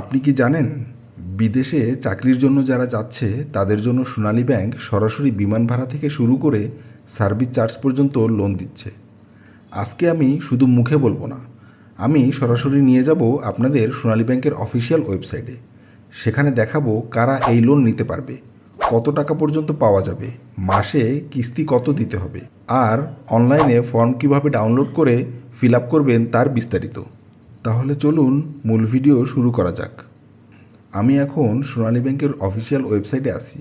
আপনি কি জানেন? বিদেশে চাকরির জন্য যারা যাচ্ছে, তাদের জন্য সোনালী ব্যাংক সরাসরি বিমান ভাড়া থেকে শুরু করে সার্ভিস চার্জ পর্যন্ত লোন দিচ্ছে। আজকে আমি শুধু মুখে বলব না, আমি সরাসরি নিয়ে যাব আপনাদের সোনালী ব্যাংকের অফিসিয়াল ওয়েবসাইটে। সেখানে দেখাবো কারা এই লোন নিতে পারবে, কত টাকা পর্যন্ত পাওয়া যাবে, মাসে কিস্তি কত দিতে হবে, আর অনলাইনে ফর্ম কীভাবে ডাউনলোড করে ফিল আপ করবেন তার বিস্তারিত। তাহলে চলুন মূল ভিডিও শুরু করা যাক। আমি এখন সোনালী ব্যাংকের অফিসিয়াল ওয়েবসাইটে আসি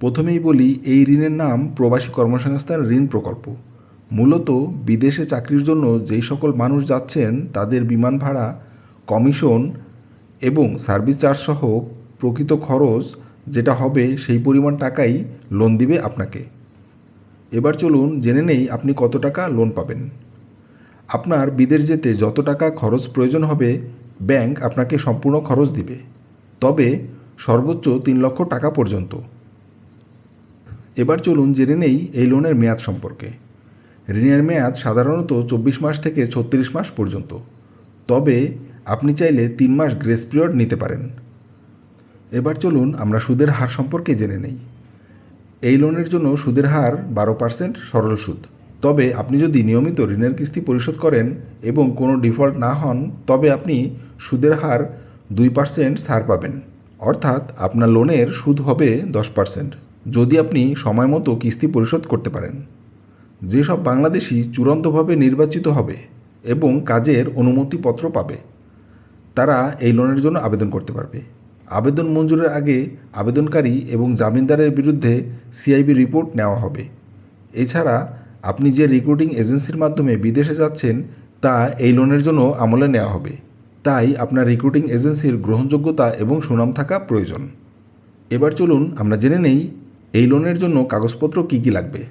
প্রথমেই বলি, এই ঋণের নাম প্রবাসী কর্মসংস্থান ঋণ প্রকল্প। মূলত বিদেশে চাকরির জন্য যেই সকল মানুষ যাচ্ছেন, তাদের বিমান ভাড়া, কমিশন এবং সার্ভিস চার্জ সহ প্রকৃত খরচ যেটা হবে সেই পরিমাণ টাকাই লোন দিবে আপনাকে। এবার চলুন জেনে নেই আপনি কত টাকা লোন পাবেন। আপনার বিদেশ যেতে যত টাকা খরচ প্রয়োজন হবে, ব্যাংক আপনাকে সম্পূর্ণ খরচ দিবে। তবে সর্বোচ্চ তিন লক্ষ টাকা পর্যন্ত। এবার চলুন জেনে নেই এই লোনের মেয়াদ সম্পর্কে। ঋণের মেয়াদ সাধারণত চব্বিশ মাস থেকে ছত্রিশ মাস পর্যন্ত। তবে আপনি চাইলে তিন মাস গ্রেস পিরিয়ড নিতে পারেন। এবার চলুন আমরা সুদের হার সম্পর্কে জেনে নেই। এই লোনের জন্য সুদের হার বারো পার্সেন্ট সরল সুদ। তবে আপনি যদি নিয়মিত ঋণের কিস্তি পরিশোধ করেন এবং কোনো ডিফল্ট না হন, তবে আপনি সুদের হার দুই পার্সেন্ট ছাড় পাবেন। অর্থাৎ আপনার লোনের সুদ হবে দশ পার্সেন্ট যদি আপনি সময় মতো কিস্তি পরিশোধ করতে পারেন। যেসব বাংলাদেশি চূড়ান্তভাবে নির্বাচিত হবে এবং কাজের অনুমতিপত্র পাবে, তারা এই লোনের জন্য আবেদন করতে পারবে। আবেদন মঞ্জুরের আগে আবেদনকারী এবং জামিনদারের বিরুদ্ধে সিআইবি রিপোর্ট নেওয়া হবে। এছাড়া আপনি যে রিক্রুটিং এজেন্সির মাধ্যমে বিদেশে যাচ্ছেন, তা এই লোনের জন্য আমলে নেওয়া হবে। তাই আপনার রিক্রুটিং এজেন্সির গ্রহণযোগ্যতা এবং সুনাম থাকা প্রয়োজন। এবার চলুন আমরা জেনে নেই, এই লোনের জন্য কাগজপত্র কী কী লাগবে।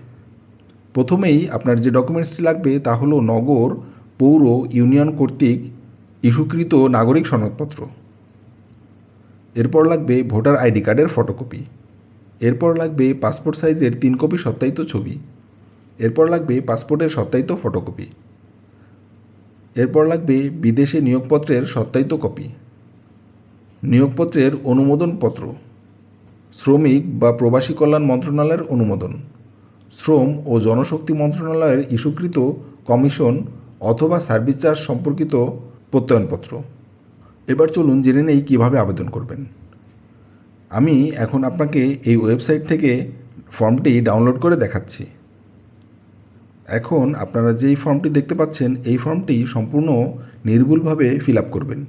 প্রথমেই আপনার যে ডকুমেন্টসটি লাগবে, তা হলো নগর, পৌর, ইউনিয়ন কর্তৃক ইস্যুকৃত নাগরিক সনদপত্র। এরপর লাগবে ভোটার আইডি কার্ডের ফটোকপি। এরপর লাগবে পাসপোর্ট সাইজের তিন কপি সত্যায়িত ছবি। এরপর লাগবে পাসপোর্টের সত্যায়িত ফটোকপি। এরপর লাগবে বিদেশে নিয়োগপত্রের সত্যায়িত কপি। নিয়োগপত্রের অনুমোদনপত্র। শ্রমিক বা প্রবাসী কল্যাণ মন্ত্রণালয়ের অনুমোদন। শ্রম ও জনশক্তি মন্ত্রণালয়ের ইস্যুকৃত কমিশন অথবা সার্ভিস চার্জ সম্পর্কিত প্রত্যয়নপত্র। এবার চলুন জেনে নেই কীভাবে আবেদন করবেন। আমি এখন আপনাকে এই ওয়েবসাইট থেকে ফর্মটি ডাউনলোড করে দেখাচ্ছি। এখন আপনারা যেই ফর্মটি দেখতে পাচ্ছেন, এই ফর্মটি সম্পূর্ণ নির্ভুলভাবে ফিল করবেন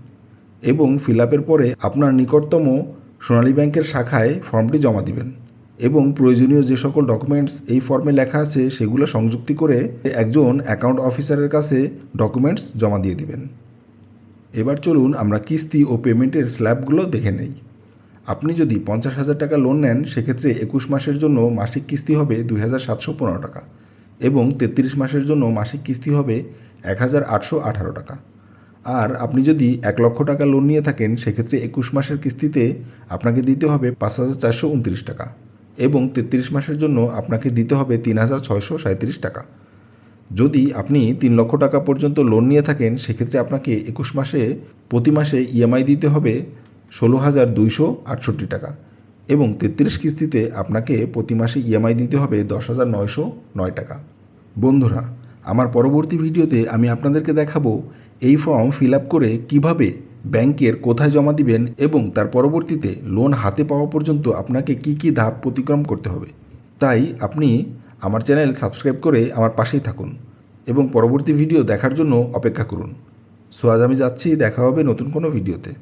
এবং ফিল পরে আপনার নিকটতম সোনালী ব্যাংকের শাখায় ফর্মটি জমা দিবেন এবং প্রয়োজনীয় যে সকল ডকুমেন্টস এই ফর্মে লেখা আছে, সেগুলো সংযুক্তি করে একজন অ্যাকাউন্ট অফিসারের কাছে ডকুমেন্টস জমা দিয়ে দিবেন। এবার চলুন আমরা কিস্তি ও পেমেন্টের স্ল্যাবগুলো দেখে নেই। আপনি যদি পঞ্চাশ হাজার টাকা লোন নেন, সেক্ষেত্রে একুশ মাসের জন্য মাসিক কিস্তি হবে দুই হাজার সাতশো পনেরো টাকা। এবং তেত্রিশ মাসের জন্য মাসিক কিস্তি হবে এক হাজার আটশো আঠারো টাকা। আর আপনি যদি এক লক্ষ টাকা লোন নিয়ে থাকেন, সেক্ষেত্রে একুশ মাসের কিস্তিতে আপনাকে দিতে হবে পাঁচ হাজার চারশো উনত্রিশ টাকা এবং তেত্রিশ মাসের জন্য আপনাকে দিতে হবে তিন হাজার ছয়শো সাঁত্রিশ টাকা। যদি আপনি তিন লক্ষ টাকা পর্যন্ত লোন নিয়ে থাকেন, সেক্ষেত্রে আপনাকে একুশ মাসে, প্রতি মাসে ইএমআই দিতে হবে ষোলো হাজার দুইশো আটষট্টি টাকা। এবং তেত্রিশ কিস্তিতে আপনাকে প্রতি মাসে ইএমআই দিতে হবে দশ হাজার নয়শো নয় টাকা। বন্ধুরা, আমার পরবর্তী ভিডিওতে আমি আপনাদেরকে দেখাবো এই ফর্ম ফিল আপ করে কীভাবে ব্যাংকের কোথায় জমা দিবেন এবং তার পরবর্তীতে লোন হাতে পাওয়া পর্যন্ত আপনাকে কি কি ধাপ অতিক্রম করতে হবে। তাই আপনি আমার চ্যানেল সাবস্ক্রাইব করে আমার পাশেই থাকুন এবং পরবর্তী ভিডিও দেখার জন্য অপেক্ষা করুন। সো আজ আমি যাচ্ছি, দেখা হবে নতুন কোনো ভিডিওতে।